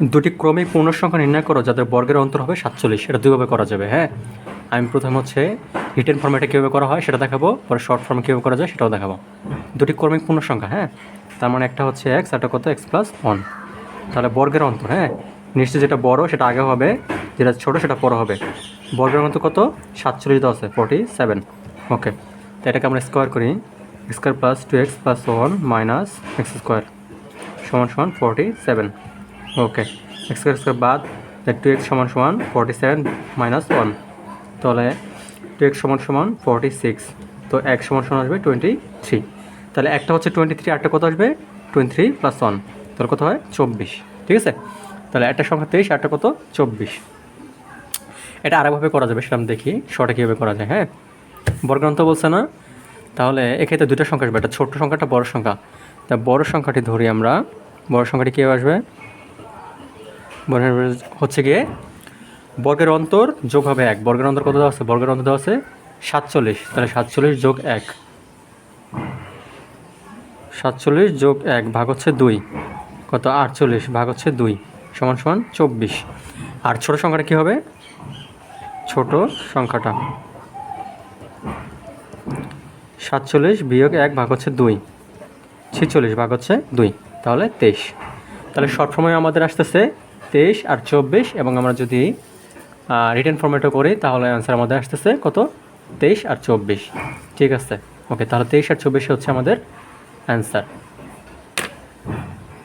দুটি ক্রমিক পূর্ণ সংখ্যা নির্ণয় করো, যাদের বর্গের অন্তর হবে সাতচল্লিশ। এটা দুইভাবে করা যাবে হ্যাঁ? আমি প্রথম হচ্ছে রিটেন ফর্মেটে কীভাবে করা হয় সেটা দেখাবো, পরে শর্ট ফর্মে কীভাবে করা যায় সেটাও দেখাবো। দুটি ক্রমিক পূর্ণ সংখ্যা হ্যাঁ? তার মানে একটা হচ্ছে এক্স একটা কত? এক্স প্লাস ওয়ান তাহলে বর্গের অন্তর হ্যাঁ? নিশ্চয়ই যেটা বড়, সেটা আগে হবে, যেটা ছোট, সেটা পরে হবে। বর্গের অন্তর কত? সাতচল্লিশ দশ আছে ফোর্টি সেভেন ওকে তো এটাকে আমরা স্কোয়ার করি। Square plus two x plus one minus x square সমান সমান forty seven okay x square square বাদ টু এক্স সমান সমান ফোর্টি সেভেন মাইনাস ওয়ান তাহলে টু এক্স সমান সমান ফোর্টি সিক্স তো এক সমান সমান আসবে টোয়েন্টি থ্রি তাহলে একটা হচ্ছে টোয়েন্টি থ্রি আটটা কত আসবে? টোয়েন্টি থ্রি প্লাস ওয়ান তাহলে কত হয়? চব্বিশ। ঠিক আছে? তাহলে একটা সংখ্যা তেইশ আটটা কত? চব্বিশ। এটা আরেকভাবে করা যাবে, সেটা আমি দেখি শর্টে কীভাবে করা যায় হ্যাঁ? বর্গান্ত বলছে না? তাহলে এক্ষেত্রে দুটো সংখ্যা আসবে, একটা ছোট্ট সংখ্যাটা বড় সংখ্যা। তা বড় সংখ্যাটি ধরি আমরা। বড় সংখ্যাটি কীভাবে আসবে? বড় হচ্ছে গিয়ে বর্গের অন্তর যোগ হবে এক। বর্গের অন্তর কত দেওয়া আছে? বর্গের অন্তর দেওয়া আছে সাতচল্লিশ। তাহলে সাতচল্লিশ যোগ এক। সাতচল্লিশ যোগ এক ভাগ হচ্ছে দুই। কত? আটচল্লিশ ভাগ হচ্ছে দুই। সমান সমান চব্বিশ। আর ছোট সংখ্যাটা কী হবে? ছোট সংখ্যাটা। সাতচল্লিশ বিয়োগ এক ভাগ হচ্ছে দুই। ছিচল্লিশ ভাগ হচ্ছে দুই। তাহলে তেইশ। তাহলে ফর্মে আমাদের আসতেছে তেইশ আর চব্বিশ, এবং আমরা যদি রিটার্ন ফর্মেটও করি, তাহলে অ্যান্সার আমাদের আসতেছে কত? তেইশ আর চব্বিশ। ঠিক আছে। ওকে তাহলে তেইশ আর চব্বিশে হচ্ছে আমাদের অ্যান্সার